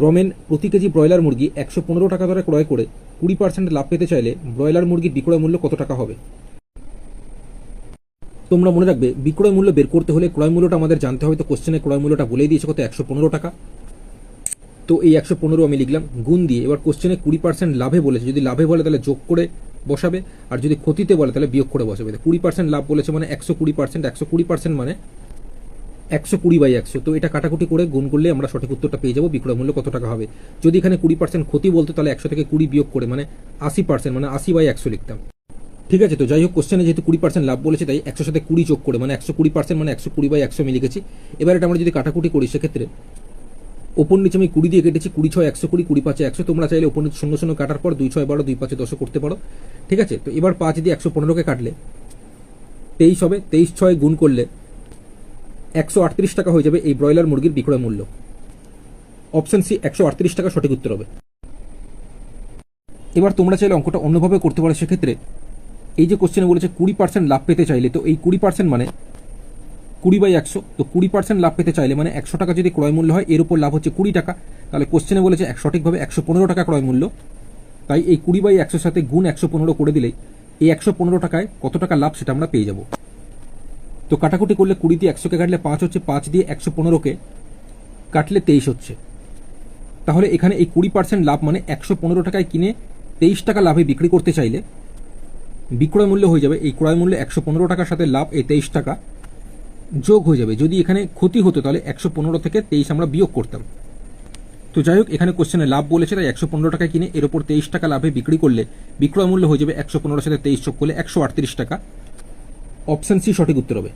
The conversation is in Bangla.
রমেন প্রতি কেজি ব্রয়লার মুরগি একশো পনেরো টাকা দরে ক্রয় করে কুড়ি পার্সেন্ট লাভ পেতে চাইলে ব্রয়লার মুরগির বিক্রয় মূল্য কত টাকা হবে? তোমরা মনে রাখবে, বিক্রয় মূল্য বের করতে হলে ক্রয় মূল্যটা আমাদের জানতে হবে, তো কোশ্চেনে ক্রয় মূল্যটা বলেই দিয়েছে কত? একশো পনেরো টাকা। তো এই একশো পনেরো আমি লিখলাম, গুণ দিয়ে এবার কোশ্চেনে কুড়ি পার্সেন্ট লাভে বলেছে, যদি লাভে বলে তাহলে যোগ করে বসাবে, আর যদি ক্ষতিতে বলে তাহলে বিয়োগ করে বসাবে। কুড়ি পার্সেন্ট লাভ বলেছে মানে একশো কুড়ি পার্সেন্ট, একশো কুড়ি পার্সেন্ট মানে একশো কুড়ি বাই একশো। তো এটা কাটাকুটি করে গুণ করলে আমরা সঠিক উত্তরটা পেয়ে যাব, বিক্রয় মূল্য কত টাকা হবে। যদি এখানে কুড়ি পার্সেন্ট ক্ষতি বলতো, তাহলে একশো থেকে কুড়ি বিয়োগ করে মানে আশি পার্সেন্ট মানে আশি বাই একশো লিখতাম। ঠিক আছে, তো যাই হোক কোশ্চেনে যেহেতু কুড়ি পার্সেন্ট লাভ বলেছে, তাই একশো সাথে কুড়ি যোগ করে মানে একশো কুড়ি পার্সেন্ট মানে একশো কুড়ি বাই একশো আমি লিখেছি। এবার এটা আমরা যদি কাটাকুটি করি, সেক্ষেত্রে ওপর নিচে আমি কুড়ি দিয়ে কেটেছি, কুড়ি ছয়, একশো কুড়ি কুড়ি পাঁচে একশো, তোমরা চাইলে ওপর নিচে শূন্য শূন্য কাটার পর দুই ছয় বারো, দুই পাঁচে দশও করতে পারো। ঠিক আছে, তো এবার পাঁচ দিয়ে একশো পনেরোকে কাটলে, তেইশ হবে, তেইশ ছয় গুণ করলে একশো আটত্রিশ টাকা হয়ে যাবে এই ব্রয়লার মুরগির বিক্রয় মূল্য। অপশন সি, একশো আটত্রিশ টাকা সঠিক উত্তর হবে। এবার তোমরা চাইলে অঙ্কটা অন্যভাবে করতে পারো, সেক্ষেত্রে এই যে কোশ্চেনে বলেছে কুড়ি পার্সেন্ট লাভ পেতে চাইলে, তো এই কুড়ি পার্সেন্ট মানে কুড়ি বাই একশো, তো কুড়ি পার্সেন্ট লাভ পেতে চাইলে মানে একশো টাকা যদি ক্রয় মূল্য হয়, এর উপর লাভ হচ্ছে কুড়ি টাকা। তাহলে কোশ্চেনে বলেছে এক সঠিকভাবে একশো পনেরো টাকা ক্রয় মূল্য। তাই এই কুড়ি বাই একশোর সাথে গুণ একশো পনেরো করে দিলেই এই একশো পনেরো টাকায় কত টাকা লাভ সেটা আমরা পেয়ে যাব। তো কাটাকুটি করলে কুড়ি দিয়ে একশোকে কাটলে পাঁচ হচ্ছে, পাঁচ দিয়ে একশো পনেরোকে কাটলে তেইশ হচ্ছে। তাহলে এখানে এই কুড়ি পার্সেন্ট লাভ মানে একশো পনেরো টাকায় কিনে তেইশ টাকা লাভে বিক্রি করতে চাইলে বিক্রয় মূল্য হয়ে যাবে, এই ক্রয় মূল্য একশো পনেরো টাকার সাথে লাভ এই তেইশ টাকা যোগ হয়ে যাবে। যদি এখানে ক্ষতি হতো তাহলে একশো পনেরো থেকে তেইশ আমরা বিয়োগ করতাম। তো যাই হোক, এখানে কোশ্চেনে লাভ বলেছে, তাই একশো পনেরো টাকায় কিনে এর ওপর তেইশ টাকা লাভে বিক্রি করলে বিক্রয় মূল্য হয়ে যাবে একশো পনেরো সাথে তেইশ যোগ করলে একশো আটত্রিশ টাকা। অপশন সি সঠিক উত্তর হবে।